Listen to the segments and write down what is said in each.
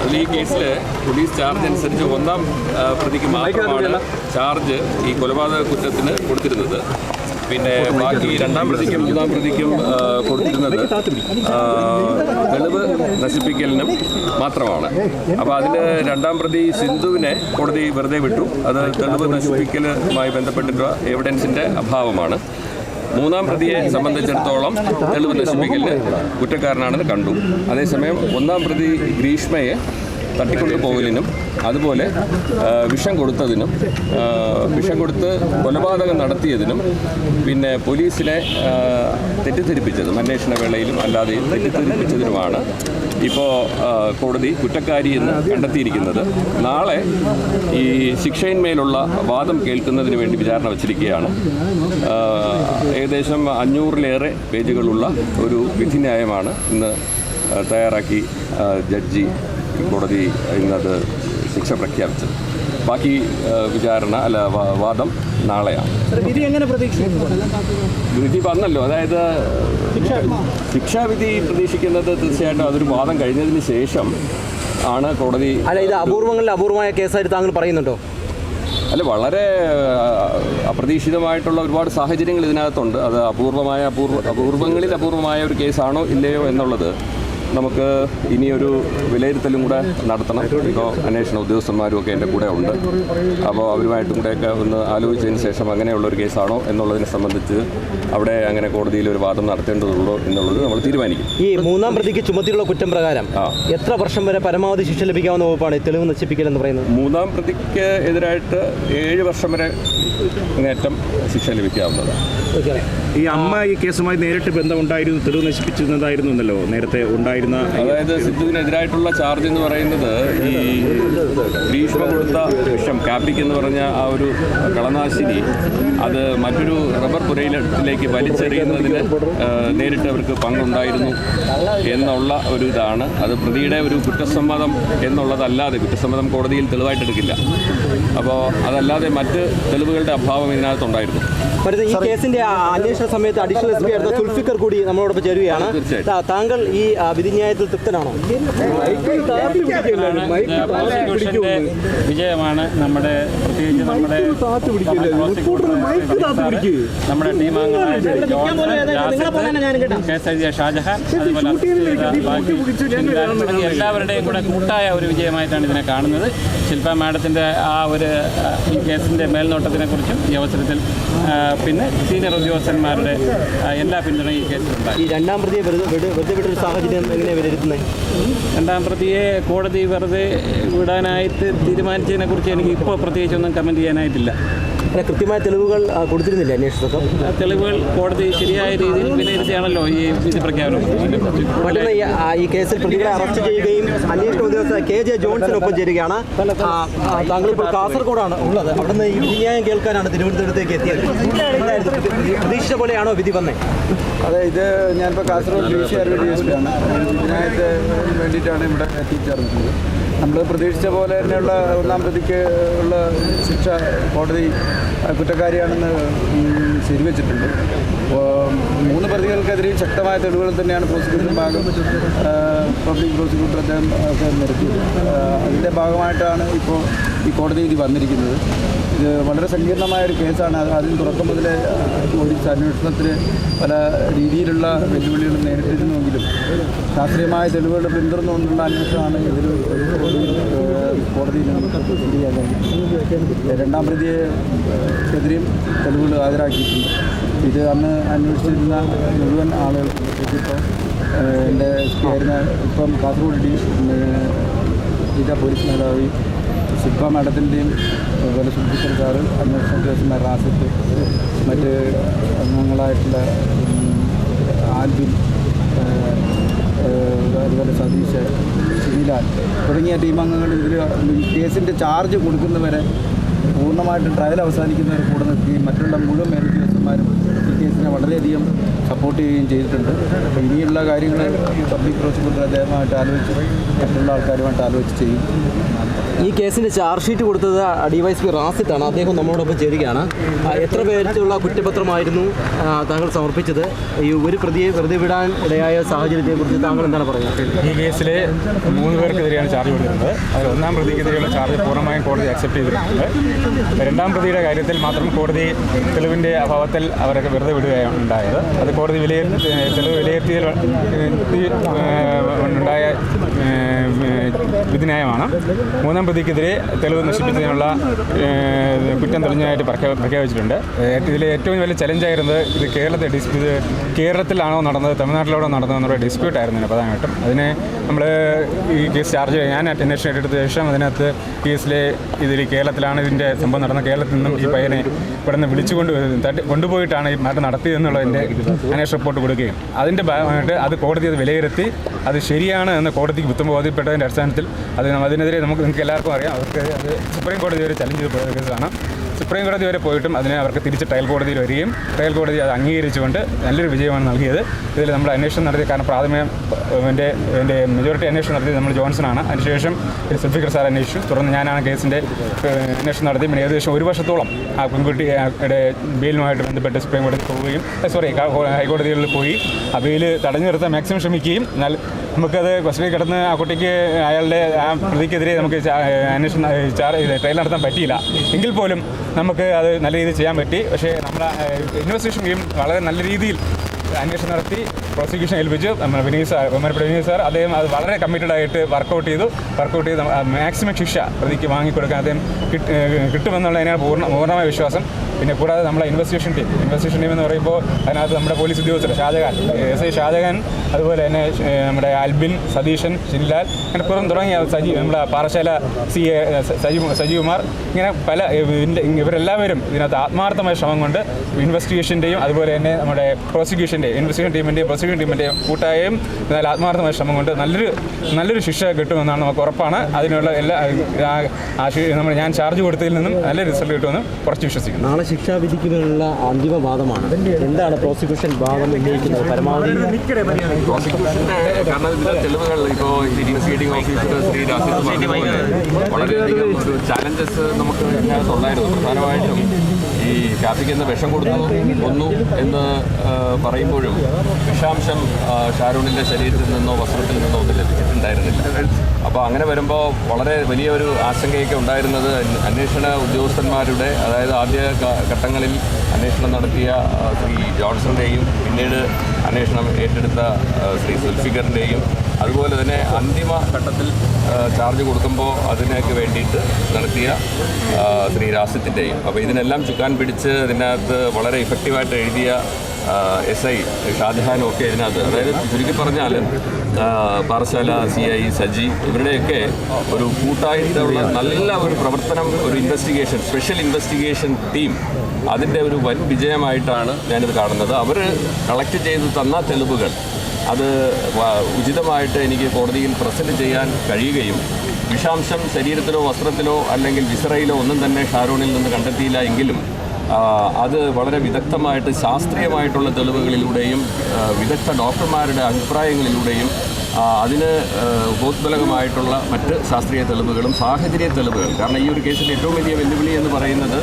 അതിൽ ഈ കേസിൽ പോലീസ് ചാർജ് അനുസരിച്ച് ഒന്നാം പ്രതിക്ക് മാത്രമാണ് ചാർജ് ഈ കൊലപാതക കുറ്റത്തിന് കൊടുത്തിരുന്നത്. പിന്നെ ബാക്കി രണ്ടാം പ്രതിക്കും മൂന്നാം പ്രതിക്കും കൊടുത്തിരുന്നത് തെളിവ് നശിപ്പിക്കലിനും മാത്രമാണ്. അപ്പോൾ അതിൽ രണ്ടാം പ്രതി സിന്ധുവിനെ കോടതി വെറുതെ വിട്ടു. അത് തെളിവ് നശിപ്പിക്കലുമായി ബന്ധപ്പെട്ടിട്ടുള്ള എവിഡൻസിന്റെ അഭാവമാണ്. മൂന്നാം പ്രതിയെ സംബന്ധിച്ചിടത്തോളം തെളിവ് നശിപ്പിക്കലിന് കുറ്റക്കാരനാണെന്ന് കണ്ടു. അതേസമയം ഒന്നാം പ്രതി ഗ്രീഷ്മയെ തട്ടിക്കൊണ്ടു പോകലിനും അതുപോലെ വിഷം കൊടുത്തതിനും വിഷം കൊടുത്ത് കൊലപാതകം നടത്തിയതിനും പിന്നെ പോലീസിനെ തെറ്റിദ്ധരിപ്പിച്ചതും അന്വേഷണ വേളയിലും അല്ലാതെയും തെറ്റിദ്ധരിപ്പിച്ചതിനുമാണ് ഇപ്പോൾ കോടതി കുറ്റക്കാരി എന്ന് കണ്ടെത്തിയിരിക്കുന്നത്. നാളെ ഈ ശിക്ഷയിന്മേലുള്ള വാദം കേൾക്കുന്നതിന് വേണ്ടി വിചാരണ വച്ചിരിക്കുകയാണ്. ഏകദേശം അഞ്ഞൂറിലേറെ പേജുകളുള്ള ഒരു വിധിന്യായമാണ് ഇന്ന് തയ്യാറാക്കി ജഡ്ജി കോടതി ഇന്നത് ശിക്ഷ പ്രഖ്യാപിച്ചത്. ബാക്കി വിചാരണ അല്ല വാദം നാളെയാണ്. വിധി എങ്ങനെ പ്രതീക്ഷിക്കുന്നു? വിധി വന്നല്ലോ. അതായത് ശിക്ഷാവിധി പ്രതീക്ഷിക്കുന്നത് തീർച്ചയായിട്ടും അതൊരു വാദം കഴിഞ്ഞതിന് ശേഷം ആണ് കോടതി അല്ല ഇത് അപൂർവങ്ങളിൽ അപൂർവമായ കേസായിട്ട് താങ്കൾ പറയുന്നുണ്ടോ? അല്ല വളരെ അപ്രതീക്ഷിതമായിട്ടുള്ള ഒരുപാട് സാഹചര്യങ്ങൾ ഇതിനകത്തുണ്ട്. അത് അപൂർവമായ അപൂർവ അപൂർവങ്ങളിൽ അപൂർവമായ ഒരു കേസാണോ ഇല്ലയോ എന്നുള്ളത് നമുക്ക് ഇനിയൊരു വിലയിരുത്തലും കൂടെ നടത്തണം. ഇപ്പോൾ അന്വേഷണ ഉദ്യോഗസ്ഥന്മാരും ഒക്കെ എന്റെ കൂടെ ഉണ്ട്. അപ്പോൾ അവരുമായിട്ടും കൂടെയൊക്കെ ഒന്ന് ആലോചിച്ചതിന് ശേഷം അങ്ങനെയുള്ളൊരു കേസാണോ എന്നുള്ളതിനെ സംബന്ധിച്ച് അവിടെ അങ്ങനെ കോടതിയിൽ ഒരു വാദം നടത്തേണ്ടതുള്ളൂ എന്നുള്ളത് നമ്മൾ തീരുമാനിക്കും. ഈ മൂന്നാം പ്രതിക്ക് ചുമത്തിയുള്ള കുറ്റം പ്രകാരം എത്ര വർഷം വരെ പരമാവധി ശിക്ഷ ലഭിക്കാവുന്ന വകുപ്പാണ് തെളിവ് നശിപ്പിക്കൽ എന്ന് പറയുന്നത്? മൂന്നാം പ്രതിക്ക് എതിരായിട്ട് ഏഴ് വർഷം വരെ അങ്ങേറ്റം ശിക്ഷ ലഭിക്കാവുന്നതാണ്. ഈ അമ്മ ഈ കേസുമായി നേരിട്ട് ബന്ധമുണ്ടായിരുന്നു തെളിവ് നശിപ്പിച്ചിരുന്നതായിരുന്നു എന്നല്ലോ നേരത്തെ ഉണ്ടായിരുന്ന അതായത് സിദ്ധുവിനെതിരായിട്ടുള്ള ചാർജ് എന്ന് പറയുന്നത് ഈ ഭീഷ്മ കൊടുത്ത വിഷം കാപ്പിക്ക് എന്ന് പറഞ്ഞ ആ ഒരു കളനാശിനി അത് മറ്റൊരു റബ്ബർ പുരയിലേക്ക് വലിച്ചെറിയുന്നതിന് നേരിട്ട് അവർക്ക് പങ്കുണ്ടായിരുന്നു എന്നുള്ള ഒരു ഇതാണ്. അത് പ്രതിയുടെ ഒരു കുറ്റസമ്മതം എന്നുള്ളതല്ലാതെ കുറ്റസമ്മതം കോടതിയിൽ തെളിവായിട്ട് എടുക്കില്ല. അപ്പോൾ അതല്ലാതെ മറ്റ് തെളിവുകളുടെ അഭാവം ഇതിനകത്തുണ്ടായിരുന്നു. ഈ കേസിന്റെ ആ അന്വേഷണ സമയത്ത് അഡീഷണൽ എസ് പി ആയിരുന്ന സുൽഫിക്കർ കൂടി നമ്മളോടൊപ്പം ചേരുകയാണ്. താ- താങ്കൾ ഈ വിധിന്യായത്തിൽ തൃപ്തനാണോ? വിജയമാണ് നമ്മുടെ പ്രത്യേകിച്ച് നമ്മുടെ നമ്മുടെ ടീമാംഗങ്ങളായ ഷാജഹാൻ അതുപോലെ എല്ലാവരുടെയും കൂടെ കൂട്ടായ ഒരു വിജയമായിട്ടാണ് ഇതിനെ കാണുന്നത്. ശില്പ മാഡത്തിന്റെ ആ ഒരു കേസിന്റെ മേൽനോട്ടത്തിനെ കുറിച്ചും ഈ അവസരത്തിൽ പിന്നെ സീനിയർ ഉദ്യോഗസ്ഥന്മാരുടെ ആ, എല്ലാ പിന്തുണയും ഈ കേസിലുണ്ടായി ഈ രണ്ടാം പ്രതിയെ വെറുതെ വിട്ടൊരു സാഹചര്യം എങ്ങനെ വിലയിരുത്തുന്നത് രണ്ടാം പ്രതിയെ കോടതി വെറുതെ വിടാനായിട്ട് തീരുമാനിച്ചതിനെക്കുറിച്ച് എനിക്ക് ഇപ്പോൾ പ്രത്യേകിച്ചൊന്നും കമന്റ് ചെയ്യാനായിട്ടില്ല. അല്ല കൃത്യമായ തെളിവുകൾ കൊടുത്തിരുന്നില്ല അന്വേഷണ തെളിവുകൾ കോടതി ശരിയായ രീതിയിൽ വിലയിരുത്തിയാണല്ലോ ഈ വിധി പ്രഖ്യാപനം. മറ്റൊന്ന് ഈ- കേസിൽ പ്രതികളെ അറസ്റ്റ് ചെയ്യുകയും അന്വേഷണ ഉദ്യോഗസ്ഥ കെ ജെ ജോൺസിനൊപ്പം ചേരുകയാണ്. താങ്കൾ ഇപ്പോൾ കാസർഗോഡാണ് ഉള്ളത്. അവിടുന്ന് ഈ വിധിന്യായം കേൾക്കാനാണ് തിരുവനന്തപുരത്തേക്ക് എത്തിയത്? പ്രതീക്ഷിച്ച പോലെയാണോ വിധി വന്നേ? അതെ ഇത് ഞാനിപ്പോൾ കാസർഗോഡ് ജുഡീഷ്യറി വേണ്ടിയിട്ടാണ് ഇവിടെ എത്തിച്ചേർന്നത്. നമ്മൾ പ്രതീക്ഷിച്ച പോലെ തന്നെയുള്ള ഒന്നാം പ്രതിക്ക് ഉള്ള ശിക്ഷ കോടതി കുറ്റക്കാരിയാണെന്ന് ശരിവച്ചിട്ടുണ്ട്. മൂന്ന് പ്രതികൾക്കെതിരെയും ശക്തമായ തെളിവുകൾ തന്നെയാണ് പ്രോസിക്യൂഷൻ ഭാഗം പബ്ലിക് പ്രോസിക്യൂട്ടർ അദ്ദേഹം നിരത്തിയത്. അതിന്റെ ഭാഗമായിട്ടാണ് ഇപ്പോൾ ഈ കോടതി വിധി വന്നിരിക്കുന്നത്. ഇത് വളരെ സങ്കീർണമായ ഒരു കേസാണ്. അത് അതിന് തുടക്കം മുതലേ പോലീസ് അന്വേഷണത്തിന് പല രീതിയിലുള്ള വെല്ലുവിളികൾ നേരിട്ടിരുന്നുവെങ്കിലും ശാസ്ത്രീയമായ തെളിവുകൾ പിന്തുടർന്നുകൊണ്ടുള്ള അന്വേഷണമാണ് ഇതിൽ കോടതിയിൽ നമുക്ക് ശരിയാക്കാൻ രണ്ടാം പ്രതിയെ എതിരെയും തെളിവുകൾ ഹാജരാക്കിയിട്ടുണ്ട്. ഇത് അന്ന് അന്വേഷിച്ചിരുന്ന മുഴുവൻ ആളുകൾക്കും ഇപ്പോൾ എന്റെ ആയിരുന്ന ഇപ്പം കാസർഗോഡ് ഡി ജില്ലാ പോലീസ് മേധാവി ശില്പ മാഡത്തിന്റെയും അതുപോലെ സുൽഫിക്കർ സാറ് അന്വേഷണ കേസ് റാസിത്ത് മറ്റ് അംഗങ്ങളായിട്ടുള്ള ടീമംഗങ്ങൾ ഇതിൽ കേസിന്റെ ചാർജ് കൊടുക്കുന്നവരെ പൂർണമായിട്ടും ട്രയൽ അവസാനിക്കുന്നവരെ കൂടെ നിർത്തുകയും മറ്റുള്ള മുഴുവൻ മേലുദ്യോഗസ്ഥന്മാരും ഈ കേസിനെ വളരെയധികം സപ്പോർട്ട് ചെയ്യുകയും ചെയ്തിട്ടുണ്ട്. അപ്പോൾ ഇനിയുള്ള കാര്യങ്ങൾ പബ്ലിക് പ്രോസിക്യൂട്ടർ അദ്ദേഹമായിട്ട് ആലോചിച്ച് മറ്റുള്ള ആൾക്കാരുമായിട്ട് ആലോചിച്ച് ചെയ്യും. ഈ കേസിന്റെ ചാർജ് ഷീറ്റ് കൊടുത്തത് ഡിവൈഎസ്പി റാസിത്താണ് അദ്ദേഹം നമ്മളോടൊപ്പം ചേരുകയാണ്. എത്ര പേർക്കുള്ള കുറ്റപത്രമായിരുന്നു താങ്കൾ സമർപ്പിച്ചത്? ഈ ഒരു പ്രതിയെ വെറുതെ വിടാൻ ഇടയായ സാഹചര്യത്തെക്കുറിച്ച് താങ്കൾ എന്താണ് പറയുന്നത്? ഈ കേസിൽ മൂന്ന് പേർക്കെതിരെയാണ് ചാർജ് കൊടുത്തിരുന്നത്. അതിൽ ഒന്നാം പ്രതിക്കെതിരെയുള്ള ചാർജ് പൂർണമായും കോടതി അക്സെപ്റ്റ് ചെയ്തിട്ടുണ്ട്. രണ്ടാം പ്രതിയുടെ കാര്യത്തിൽ മാത്രം കോടതി തെളിവിന്റെ അഭാവത്തിൽ അവരൊക്കെ വെറുതെ വിടുകയാണ് ഉണ്ടായത് അത് കോടതി വിലയിരുത്തി തെളിവ് വിലയിരുത്തിയതിൽ ഏഹ്, ഉണ്ടായ വിധിന്യായമാണ്. മൂന്നാം പ്രതിക്കെതിരെ തെളിവ് നശിപ്പിച്ചതിനുള്ള കുറ്റം തെളിഞ്ഞതായിട്ട് പ്രഖ്യാ- പ്രഖ്യാപിച്ചിട്ടുണ്ട്. ഇതിൽ ഏറ്റവും വലിയ ചലഞ്ചായിരുന്നത് ഇത് കേരളത്തെ ഡിസ് ഇത് കേരളത്തിലാണോ നടന്നത് തമിഴ്നാട്ടിലാണോ നടന്നത് എന്നുള്ള ഡിസ്പ്യൂട്ട് ആയിരുന്നു ഇതിന് പ്രധാനമായിട്ടും. അതിന് നമ്മൾ ഈ കേസ് ചാർജ് ഞാൻ അന്വേഷണം ഏറ്റെടുത്ത ശേഷം അതിനകത്ത് കേസിലെ ഇതിൽ കേരളത്തിലാണ് ഇതിന്റെ സംഭവം നടന്ന കേരളത്തിൽ നിന്നും ഈ പയ്യനെ ഇവിടെ നിന്ന് വിളിച്ചുകൊണ്ട് കൊണ്ടുപോയിട്ടാണ് ഈ കൊണ്ടുപോയിട്ടാണ് ഈ നടത്തി എന്നുള്ളതിന്റെ അന്വേഷണ റിപ്പോർട്ട് കൊടുക്കുകയും. അതിന്റെ ഭാഗമായിട്ട് അത് കോടതി അത് വിലയിരുത്തി അത് ശരിയാണ് എന്ന് കോടതിക്ക് ഉത്തമ ബോധ്യപ്പെട്ടതിന്റെ അടിസ്ഥാനത്തിൽ അത് അതിനെതിരെ നമുക്ക് നിങ്ങൾക്ക് എല്ലാവർക്കും അറിയാം. അവർക്ക് അത് സുപ്രീം കോടതി വരെ ചലഞ്ച് ചെയ്ത് കേസാണ് സുപ്രീം കോടതി വരെ പോയിട്ടും അതിനെ അവർക്ക് തിരിച്ച് ട്രയൽ കോടതിയിൽ വരികയും ട്രയൽ കോടതി അത് അംഗീകരിച്ചുകൊണ്ട് നല്ലൊരു വിജയമാണ് നൽകിയത്. ഇതിൽ നമ്മൾ അന്വേഷണം നടത്തിയ കാരണം പ്രാഥമിക എന്റെ എന്റെ മെജോറിറ്റി അന്വേഷണം നടത്തിയത് നമ്മൾ ജോൺസൺ ആണ് അതിനുശേഷം സുൽഫിക്കർ സാർ അന്വേഷിച്ചു. തുടർന്ന് ഞാനാണ് കേസിന്റെ അന്വേഷണം നടത്തി. പിന്നെ ഏകദേശം ഒരു വർഷത്തോളം ആ പെൺകുട്ടിയുടെ ബെയിലുമായിട്ട് ബന്ധപ്പെട്ട് സുപ്രീം കോടതി പോവുകയും സോറി ഹൈക്കോടതികളിൽ പോയി ആ ബെയിൽ തടഞ്ഞു നിർത്താൻ മാക്സിമം ശ്രമിക്കുകയും നമുക്കത് കസ്റ്റഡിയിൽ കിടന്ന് ആ കുട്ടിക്ക് അയാളുടെ ആ പ്രതിക്കെതിരെ നമുക്ക് അന്വേഷണം ട്രയൽ നടത്താൻ പറ്റിയില്ല. എങ്കിൽ പോലും നമുക്ക് അത് നല്ല രീതിയിൽ ചെയ്യാൻ പറ്റി. പക്ഷേ നമ്മുടെ ഇൻവെസ്റ്റിഗേഷൻ ടീം വളരെ നല്ല രീതിയിൽ അന്വേഷണം നടത്തി പ്രോസിക്യൂഷൻ ഏൽപ്പിച്ചു. നമ്മുടെ വിനീത് സാർ ബഹുമാനപ്പെട്ട വിനീത് സാർ അദ്ദേഹം അത് വളരെ കമ്മിറ്റഡ് ആയിട്ട് വർക്കൗട്ട് ചെയ്തു. വർക്കൗട്ട് ചെയ്ത് മാക്സിമം ശിക്ഷ പ്രതിക്ക് വാങ്ങിക്കൊടുക്കാൻ അദ്ദേഹം കിട്ടുമെന്നുള്ളതിനാണ് പൂർണ പൂർണമായ വിശ്വാസം. പിന്നെ കൂടാതെ നമ്മളെ ഇൻവെസ്റ്റിഗേഷൻ ടീം ഇൻവെസ്റ്റിഗേഷൻ ടീം എന്ന് പറയുമ്പോൾ അതിനകത്ത് നമ്മുടെ പോലീസ് ഉദ്യോഗസ്ഥർ ഷാജഹാൻ എസ് ഐ ഷാജഹാൻ അതുപോലെ തന്നെ നമ്മുടെ അൽബിൻ സതീശൻ ഷിൻലാൽ അങ്ങനെ പുറം തുടങ്ങിയ സജി നമ്മുടെ പാറശാല സി എ സജീവ് സജികുമാർ ഇങ്ങനെ പല ഇവരെല്ലാവരും ഇതിനകത്ത് ആത്മാർത്ഥമായ ശ്രമം കൊണ്ട് ഇൻവെസ്റ്റിഗേഷന്റെയും അതുപോലെ തന്നെ നമ്മുടെ പ്രോസിക്യൂഷന്റെയും ഇൻവെസ്റ്റിഗേഷൻ ടീമിന്റെയും പ്രോസിക്യൂഷൻ ടീമിന്റെയും കൂട്ടായും എന്നാൽ ആത്മാർത്ഥമായ ശ്രമം കൊണ്ട് നല്ലൊരു നല്ലൊരു ശിക്ഷ കിട്ടുമെന്നാണ് നമുക്ക് ഉറപ്പാണ്. അതിനുള്ള എല്ലാ നമ്മൾ ഞാൻ ചാർജ് കൊടുത്തതിൽ നിന്നും നല്ല റിസൾട്ട് കിട്ടുമെന്ന് കുറച്ച് വിശ്വസിക്കുന്നു. ശിക്ഷാവിധിക്കുള്ള അന്തിമ വാദമാണ്. എന്താണ് പ്രോസിക്യൂഷൻ വാദം ഉന്നയിക്കുന്നത്? പരമാവധി പ്രോസിക്യൂഷന്റെ കാരണം ഇതിന്റെ തെളിവുകൾ ഇപ്പോൾ ഇൻവെസ്റ്റിഗേറ്റിംഗ് ഓഫീസർ ശ്രീ രാജേഷ് പറഞ്ഞതുപോലെ വളരെയധികം ഒരു ചാലഞ്ചസ് നമുക്ക് ഉണ്ടായിരുന്നു. പ്രധാനമായിട്ടും ഈ കാപ്പിക്ക് എന്ന് വിഷം കൊടുത്തു കൊന്നു എന്ന് പറയുമ്പോഴും വിഷാംശം ഷാരൂണിന്റെ ശരീരത്തിൽ നിന്നോ വസ്ത്രത്തിൽ നിന്നോ ഒന്നും ലഭിച്ചിട്ടുണ്ടായിരുന്നില്ല. അപ്പോൾ അങ്ങനെ വരുമ്പോൾ വളരെ വലിയൊരു ആശങ്കയൊക്കെ ഉണ്ടായിരുന്നത് അന്വ- അന്വേഷണ ഉദ്യോഗസ്ഥന്മാരുടെ അതായത് ആദ്യ ഘട്ടങ്ങളിൽ അന്വേഷണം നടത്തിയ ശ്രീ ജോൺസന്റെയും പിന്നീട് അന്വേഷണം ഏറ്റെടുത്ത ശ്രീ സുൽഫിക്കറിന്റെയും അതുപോലെ തന്നെ അന്തിമ ഘട്ടത്തിൽ ചാർജ് കൊടുക്കുമ്പോൾ അതിനൊക്കെ വേണ്ടിയിട്ട് നടത്തിയ ശ്രീ രാസ്യത്തിന്റെയും അപ്പോൾ ഇതിനെല്ലാം ചുക്കാൻ പിടിച്ച് ഇതിനകത്ത് വളരെ ഇഫക്റ്റീവായിട്ട് എഴുതിയ എസ് ഐ ഷാജഹാനും ഒക്കെ ഇതിനകത്ത്. അതായത് ചുരുക്കി പറഞ്ഞാൽ പാറശാല സി ഐ സജി ഇവരുടെയൊക്കെ ഒരു കൂട്ടായിട്ടുള്ള നല്ല ഒരു പ്രവർത്തനം ഒരു ഇൻവെസ്റ്റിഗേഷൻ സ്പെഷ്യൽ ഇൻവെസ്റ്റിഗേഷൻ ടീം അതിന്റെ ഒരു വൻ വിജയമായിട്ടാണ് ഞാനിത് കാണുന്നത്. അവർ കളക്ട് ചെയ്ത് തന്ന തെളിവുകൾ അത് ഉചിതമായിട്ട് എനിക്ക് കോടതിയിൽ പ്രസന്റ് ചെയ്യാൻ കഴിയുകയും വിഷാംശം ശരീരത്തിലോ വസ്ത്രത്തിലോ അല്ലെങ്കിൽ വിസറയിലോ ഒന്നും തന്നെ ഷാരൂണിൽ നിന്ന് കണ്ടെത്തിയില്ല എങ്കിലും അത് വളരെ വിദഗ്ധമായിട്ട് ശാസ്ത്രീയമായിട്ടുള്ള തെളിവുകളിലൂടെയും വിദഗ്ധ ഡോക്ടർമാരുടെ അഭിപ്രായങ്ങളിലൂടെയും അതിന് ബോധബലകമായിട്ടുള്ള മറ്റ് ശാസ്ത്രീയ തെളിവുകളും സാഹചര്യ തെളിവുകളും. കാരണം ഈ ഒരു കേസിൽ ഏറ്റവും വലിയ വെല്ലുവിളി എന്ന് പറയുന്നത്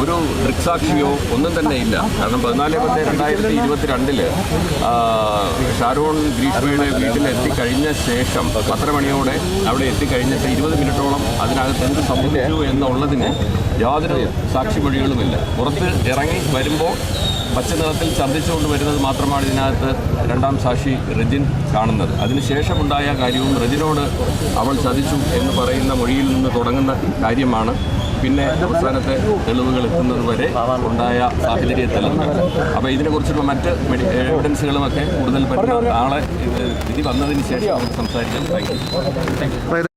ഒരു ദൃക്സാക്ഷിയോ ഒന്നും തന്നെ ഇല്ല. കാരണം പതിനാല് പത്ത് രണ്ടായിരത്തി ഇരുപത്തിരണ്ടിൽ ഷാരോൺ ഗ്രീഷ്മയുടെ വീട്ടിൽ എത്തിക്കഴിഞ്ഞ ശേഷം പത്തര മണിയോടെ അവിടെ എത്തിക്കഴിഞ്ഞിട്ട് ഇരുപത് മിനിറ്റോളം അതിനകത്ത് എന്ത് സംഭവിച്ചു എന്നുള്ളതിന് യാതൊരു സാക്ഷിമൊഴികളുമില്ല. പുറത്ത് ഇറങ്ങി വരുമ്പോൾ പച്ച നിറത്തിൽ ഛർദ്ദിച്ചുകൊണ്ട് വരുന്നത് മാത്രമാണ് ഇതിനകത്ത് രണ്ടാം സാക്ഷി റെജിൻ കാണുന്നത്. അതിനുശേഷമുണ്ടായ കാര്യവും റെജിനോട് അവൾ ചതിച്ചു എന്ന് പറയുന്ന മൊഴിയിൽ നിന്ന് തുടങ്ങുന്ന കാര്യമാണ്. പിന്നെ അവസാനത്തെ തെളിവുകൾ എത്തുന്നത് വരെ ഉണ്ടായ സാഹചര്യ അപ്പോൾ ഇതിനെക്കുറിച്ചുള്ള മറ്റ് എവിഡൻസുകളുമൊക്കെ കൂടുതൽ പറ്റുന്ന നാളെ വിധി വന്നതിന് ശേഷം സംസാരിക്കാം. Thank you